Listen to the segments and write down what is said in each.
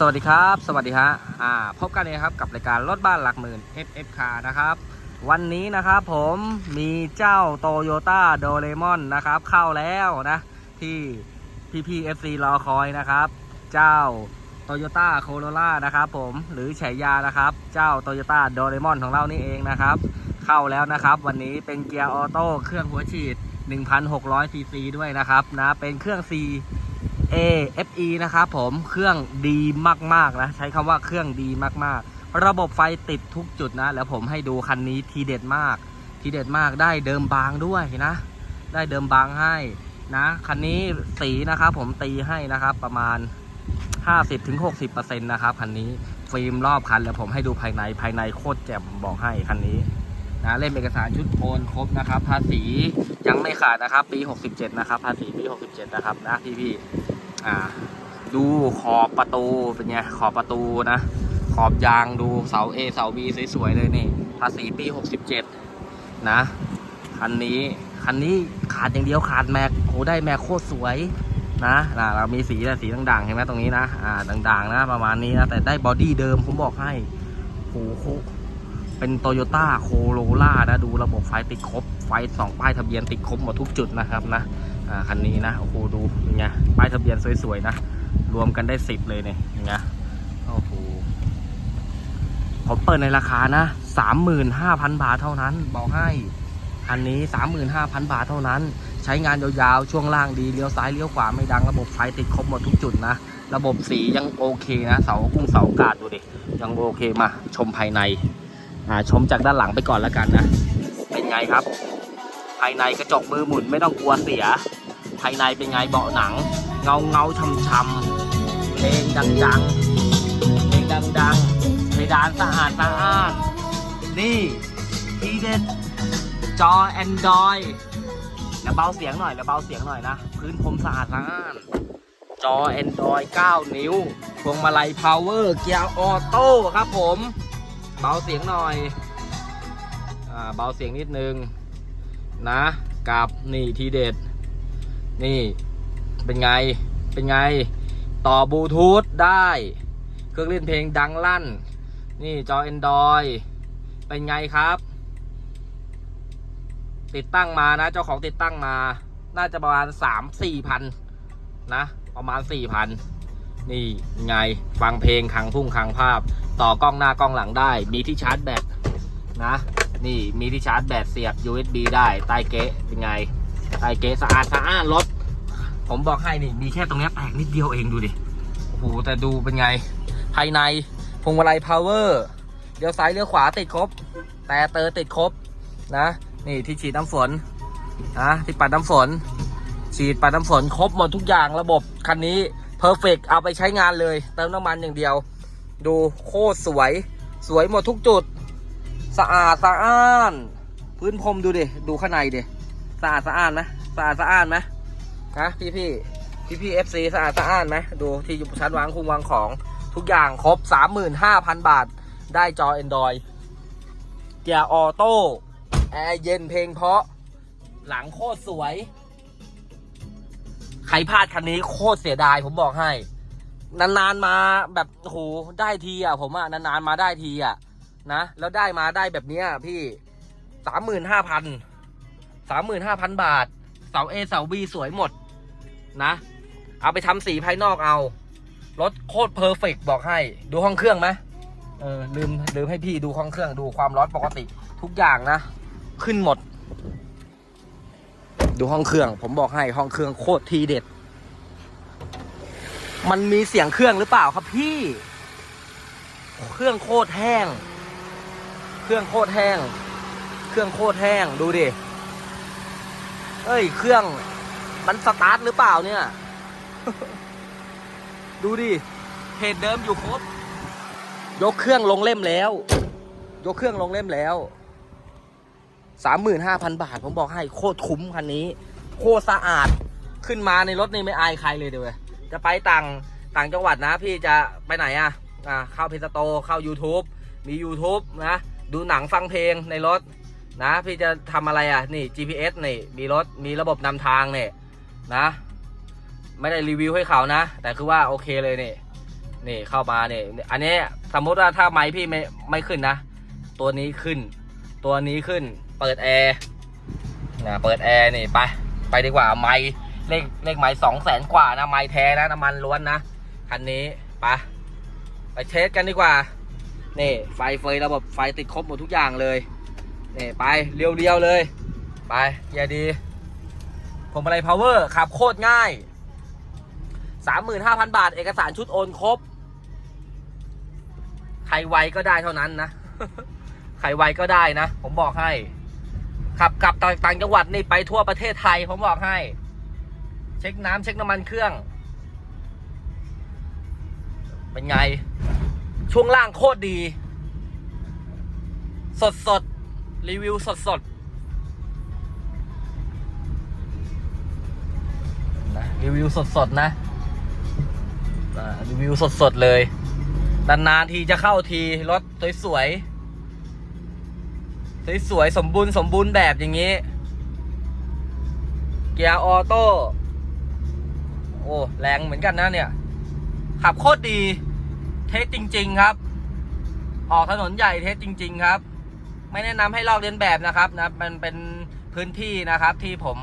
สวัสดีครับ สวัสดีฮะอ่าพบกันเลยครับกับรายการรถบ้านหลักหมื่น FF Car นะครับ วันนี้นะครับผมมีเจ้า Toyota d o r e m o n นนะครับเข้าแล้วนะ ที่พี่พี FC รอคอยนะครับ เจ้า Toyota Corolla นะครับผมหรือฉายานะครับ เจ้า Toyota d o r e m o n ของเรานี่เองนะครับ เข้าแล้วนะครับ วันนี้เป็นเกียร์ออโต้เครื่องหัวฉีด 1,600ซีซีด้วยนะครับนะเป็นเครื่อง C AFE นะครับผมเครื่องดีมากๆนะ ใช้คำว่าเครื่องดีมากๆ ระบบไฟติดทุกจุดนะ แล้วผมให้ดูคันนี้ทีเด็ดมาก ทีเด็ดมากได้เดิมบางด้วยนะ ได้เดิมบางให้นะ คันนี้สีนะครับผมตีให้นะครับประมาณ 50-60%นะครับคันนี้ฟิล์มรอบคันแล้วผมให้ดูภายในภายในโคตรแจ่มบอกให้คันนี้นะเล่มเอกสารชุดโอนครบนะครับ ภาษียังไม่ขาดนะครับ ปี 67 นะครับ ภาษีปี 67 นะครับนะพี่ๆ อ่า ดูขอบประตูเป็นไงขอบประตูนะ ขอบยางดูเสา A เสา B สวยๆเลยนี่ภาษีปี 67 นะคันนี้คันนี้ขาดอย่างเดียวขาดแม็กโหได้แม็กโคตรสวยนะนะเรามีสีแต่สีด่างๆเห็นไหมตรงนี้นะอ่าด่างๆนะประมาณนี้นะแต่ได้บอดี้เดิมผมบอกให้โหโคเป็นโตโยต้าโคโรล่านะ ดูระบบไฟติดครบ ไฟสองป้ายทะเบียนติดครบหมดทุกจุดนะครับนะ คันนี้นะโอ้โหดูเป็นไงป้ายทะเบียนสวยๆนะ รวมกันได้สิบเลยเนี่ยเป็นไงโอ้โหผมเปิดในราคานะสามหมื่นห้าพันบาทเท่านั้น บอกให้คันนี้สามหมื่นห้าพันบาทเท่านั้น ใช้งานยาวๆช่วงล่างดีเลี้ยวซ้ายเลี้ยวขวาไม่ดังระบบไฟติดครบหมดทุกจุดนะระบบสียังโอเคนะเสากุ้งเสากาดดูดิยังโอเคมาชมภายใน อ่าชมจากด้านหลังไปก่อนแล้วกันนะ เป็นไงครับ ภายในกระจกมือหมุนไม่ต้องกลัวเสีย ภายในเป็นไงเบาะหนัง เงาเงาช่ำชำๆเพลงดังๆเพลงดังๆเพดานสะอาดสะอาดนี่ทีเด็ดจอ Android แล้วเบาเสียงหน่อยแล้วเบาเสียงหน่อยนะ พื้นพรมสะอาดสะอาดจอ Android 9 นิ้ว พวงมาลัย Power เกียร์ออโต้ครับผม เบาเสียงหน่อย อ่า เบาเสียงนิดนึง นะกับนี่ทีเด็ด นี่เป็นไงเป็นไงต่อบลูทูธได้ เครื่องเล่นเพลงดังลั่น นี่จอ Android เป็นไงครับ ติดตั้งมานะ เจ้าของติดตั้งมา น่าจะประมาณ3 4พันนะ ประมาณ4พันนี่ไงฟังเพลงขังพุ่งขังภาพ ต่อกล้องหน้ากล้องหลังได้ มีที่ชาร์จแบตนะ นี่มีที่ชาร์จแบตเสียบ USB ได้ใต้เก๊ะเป็นไงใต้เก๊ะสะอาดสะอาดรถ ผมบอกให้นี่ มีแค่ตรงนี้แตกนิดเดียวเองดูดิโอ้โหแต่ดูเป็นไง ภายในพวงมาลัยพาวเวอร์เลี้ยวซ้ายเลี้ยวขวาติดครบ แต่เตอร์ติดครบนะ นี่ที่ฉีดน้ำฝนนะที่ปัดน้ำฝน ฉีดปัดน้ำฝนครบหมดทุกอย่างระบบคันนี้เพอร์เฟกเอาไปใช้งานเลย เติมน้ำมันอย่างเดียว ดูโคตรสวย สวยหมดทุกจุด สะอาดสะอ้าน พื้นพรมดูดิ ดูข้างในดิ สะอาดสะอ้านไหมสะอาดสะอ้านไหมฮะพี่พี่พี่พี่เอฟซีสะอาดสะอ้านไหมดูที่อยู่ชั้นวางคุงวางของ ทุกอย่างครบ 35,000 บาท ได้จอ Android เกียร์ออโต้ แอร์เย็นเพลงเพราะ หลังโคตรสวย ใครพลาดคันนี้โคตรเสียดายผมบอกให้ นานๆมาแบบโอ้โหได้ทีอะผมอะนานๆมาได้ทีอะ นะ แล้วได้มาได้แบบเนี้ยพี่สามหมื่นห้าพันสามหมื่นห้าพันบาท เสา A เสา B สวยหมดนะ เอาไปทำสีภายนอกเอา รถโคตรเพอร์เฟกบอกให้ ดูห้องเครื่องไหมเออลืมลืมให้พี่ดูห้องเครื่องดูความร้อนปกติทุกอย่างนะ ขึ้นหมด ดูห้องเครื่อง ผมบอกให้ห้องเครื่องโคตรทีเด็ด มันมีเสียงเครื่องหรือเปล่าครับพี่ เครื่องโคตรแห้ง เครื่องโคตรแห้ง เครื่องโคตรแห้งดูดิเอ้ย เครื่องมันสตาร์ทหรือเปล่าเนี่ย ดูดิเพจเดิมอยู่ครบ ยกเครื่องลงเล่มแล้ว ยกเครื่องลงเล่มแล้วสามหมื่นห้าพันบาท ผมบอกให้โคตรคุ้มคันนี้ โคตรสะอาดขึ้นมาในรถนี่ไม่อายใครเลยเดี๋ยวเว้ยจะไปต่างต่างจังหวัดนะ พี่จะไปไหนอะอ่าเข้าเพจสโตร์เข้า YouTube มี YouTube นะ ดูหนังฟังเพลงในรถนะ พี่จะทำอะไรอะนี่ GPS นี่มีรถมีระบบนำทางเนี่ยนะ ไม่ได้รีวิวให้เขานะ แต่คือว่าโอเคเลยเนี่ยนี่เข้ามาเนี่ยอันนี้สมมุติว่าถ้าไม้พี่ไม่ไม่ขึ้นนะ ตัวนี้ขึ้น ตัวนี้ขึ้น เปิดแอร์นะเปิดแอร์นี่ไปไปดีกว่าไม้เลขเลขไม้สองแสนกว่านะไม้แท้นะน้ำมันล้วนนะคันนี้ไปไปเทสกันดีกว่า นี่ไฟเฟยระบบไฟติดครบหมดทุกอย่างเลยนี่ไปเรียวๆเลย ไปอย่าดีผมอะไรพาวเวอร์ขับโคตรง่าย 35,000 บาท เอกสารชุดโอนครบ ใครไวก็ได้เท่านั้นนะ ใครไวก็ได้นะ ผมบอกให้ ขับกลับต่างจังหวัดนี่ไปทั่วประเทศไทย ผมบอกให้ เช็คน้ำเช็คน้ำมันเครื่อง เป็นไง ช่วงล่างโคตรดี สดสดรีวิวสดสดนะรีวิวสดสดนะรีวิวสดสดเลย นานๆทีจะเข้าที รถสวยๆ สวยๆ สมบูรณ์สมบูรณ์แบบอย่างนี้ เกียร์ออโต้ โอ้ แรงเหมือนกันนะเนี่ย ขับโคตรดี เทสจริง ๆ ครับ ออกถนนใหญ่เทสจริง ๆ ครับ ไม่แนะนำให้ลอกเลียนแบบนะครับนะมันเป็นพื้นที่นะครับ ที่ผม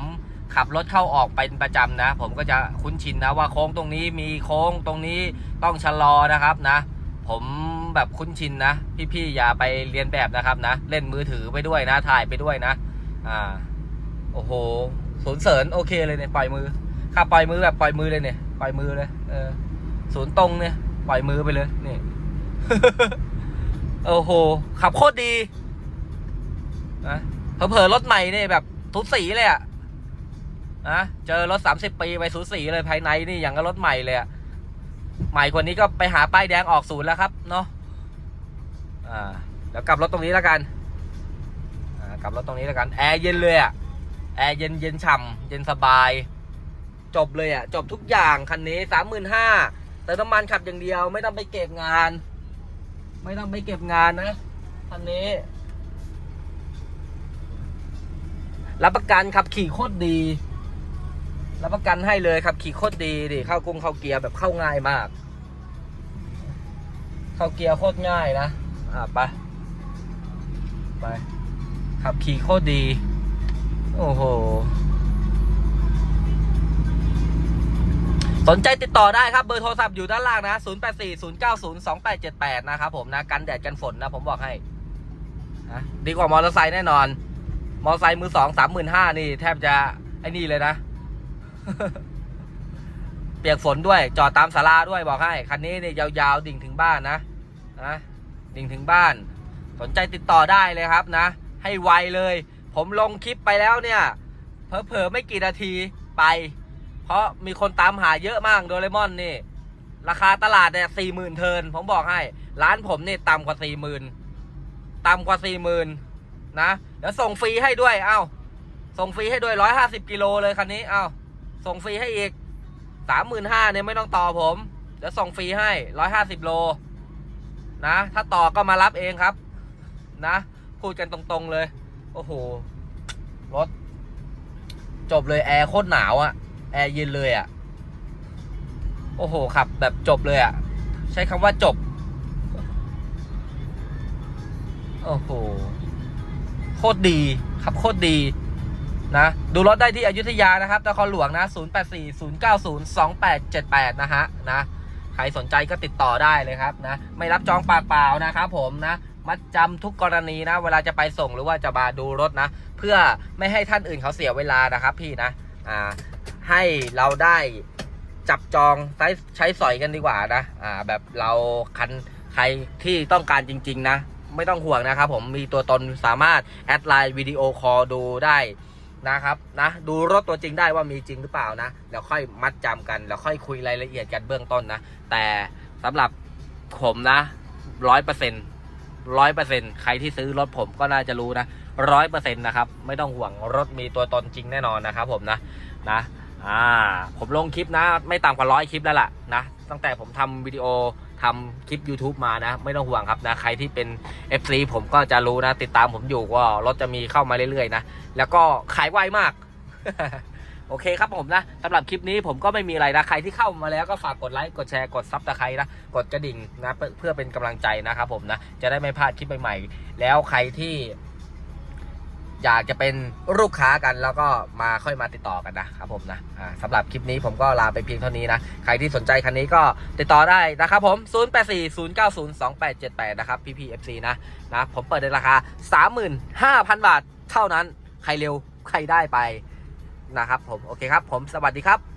ขับรถเข้าออกเป็นประจำนะ ผมก็จะคุ้นชินนะว่าโค้งตรงนี้มีโค้งตรงนี้ต้องชะลอนะครับนะ ผมแบบคุ้นชินนะ พี่ๆอย่าไปเรียนแบบนะครับนะ เล่นมือถือไปด้วยนะถ่ายไปด้วยนะ อ่าโอ้โหศูนย์เสริญโอเคเลยเนี่ยปล่อยมือขับปล่อยมือแบบปล่อยมือเลยเนี่ยปล่อยมือเลยเออศูนย์ตรงเนี่ย ปล่อยมือไปเลยนี่โอ้โห ขับโคตรดีนะเผลอๆรถใหม่เนี่ยแบบทุสีเลยอะนะเจอรถสามสิบปีไปสูสีเลยภายในนี่อย่างกับรถใหม่เลยอะใหม่กว่านี้ก็ไปหาป้ายแดงออกศูนย์แล้วครับเนาะอ่าเดี๋ยวกลับรถตรงนี้แล้วกันอ่ากลับรถตรงนี้แล้วกันแอร์เย็นเลยอะแอร์เย็นเย็นฉ่ำเย็นสบาย จบเลยอะจบทุกอย่างคันนี้สามหมื่นห้า เติมน้ำมันขับอย่างเดียว ไม่ต้องไปเก็บงาน ไม่ต้องไปเก็บงานนะคันนี้ รับประกันขับขี่โคตรดี รับประกันให้เลยขับขี่โคตรดีดิเข้ากุ้งเข้าเกียร์แบบเข้าง่ายมาก เข้าเกียร์โคตรง่ายนะอะไปไปขับขี่โคตรดี โอ้โห สนใจติดต่อได้ครับ เบอร์โทรศัพท์อยู่ด้านล่างนะ 0840902878 นะครับผมนะ กันแดดกันฝนนะ ผมบอกให้นะดีกว่ามอเตอร์ไซค์แน่นอน มอเตอร์ไซค์มือสองสามหมื่นห้านี่ แทบจะ ไอ้นี่เลยนะ เปียกฝนด้วย จอดตามศาลาด้วยบอกให้ คันนี้นี่ยาวๆ ดิ่งถึงบ้านนะนะดิ่งถึงบ้าน สนใจติดต่อได้เลยครับนะ ให้ไวเลย ผมลงคลิปไปแล้วเนี่ยเผลอๆไม่กี่นาทีไป เพราะมีคนตามหาเยอะมากโดเรมอนนี่ ราคาตลาดเนี่ยสี่หมื่นเทิน ผมบอกให้ ร้านผมนี่ต่ำกว่าสี่หมื่นต่ำกว่าสี่หมื่นนะเดี๋ยวส่งฟรีให้ด้วย เอ้า ส่งฟรีให้ด้วยร้อยห้าสิบกิโลเลยคันนี้ เอ้า ส่งฟรีให้อีกสามหมื่นห้าเนี่ยไม่ต้องต่อผม เดี๋ยวส่งฟรีให้ร้อยห้าสิบโล นะ ถ้าต่อก็มารับเองครับ นะ พูดกันตรงๆเลย โอ้โห รถ จบเลยแอร์โคตรหนาวอะ แอร์เย็นเลยอะโอ้โห ขับแบบจบเลยอะใช้คำว่าจบ โอ้โห โคตรดี ขับโคตรดีนะ ดูรถได้ที่อยุธยานะครับนครหลวงนะ 0840902878 นะฮะ นะ ใครสนใจก็ติดต่อได้เลยครับนะ ไม่รับจองปากเปล่านะครับผมนะมัดจำทุกกรณีนะ เวลาจะไปส่งหรือว่าจะมาดูรถนะ เพื่อไม่ให้ท่านอื่นเขาเสียเวลานะครับพี่นะ อ่า ให้เราได้จับจองใช้ใช้สอยกันดีกว่านะอ่าแบบเราคันใครที่ต้องการจริง ๆ นะ ไม่ต้องห่วงนะครับผมมีตัวตนสามารถแอดไลน์วิดีโอคอลดูได้นะครับนะดูรถตัวจริงได้ว่ามีจริงหรือเปล่านะแล้วค่อยมัดจำกันแล้วค่อยคุยรายละเอียดกันเบื้องต้นนะ แต่สำหรับผมนะร้อยเปอร์เซ็นต์ร้อยเปอร์เซ็นต์ใครที่ซื้อรถผมก็น่าจะรู้นะร้อยเปอร์เซ็นต์นะครับ ไม่ต้องห่วงรถมีตัวตนจริงแน่นอนนะครับผมนะนะ อ่าผมลงคลิปนะ ไม่ต่ำกว่าร้อยคลิปแล้วล่ะนะ ตั้งแต่ผมทำวิดีโอทำคลิป YouTube มานะ ไม่ต้องห่วงครับนะ ใครที่เป็น FC ผมก็จะรู้นะ ติดตามผมอยู่ว่ารถจะมีเข้ามาเรื่อยๆนะ แล้วก็ขายไวมาก โอเคครับผมนะสำหรับคลิปนี้ผมก็ไม่มีอะไรนะ ใครที่เข้ามาแล้วก็ฝากกดไลค์กดแชร์กดซับสไครต์นะ กดกระดิ่งนะ เพื่อเพื่อเป็นกำลังใจนะครับผมนะ จะได้ไม่พลาดคลิปใหม่ๆ แล้วใครที่ อยากจะเป็นลูกค้ากันแล้วก็มาค่อยมาติดต่อกันนะครับผมนะอ่าสำหรับคลิปนี้ผมก็ลาไปเพียงเท่านี้นะ ใครที่สนใจคันนี้ก็ติดต่อได้นะครับผม 0840902878 นะครับ PPFC นะนะผมเปิดในราคา 35,000 บาทเท่านั้น ใครเร็วใครได้ไปนะครับผม โอเคครับ ผมสวัสดีครับ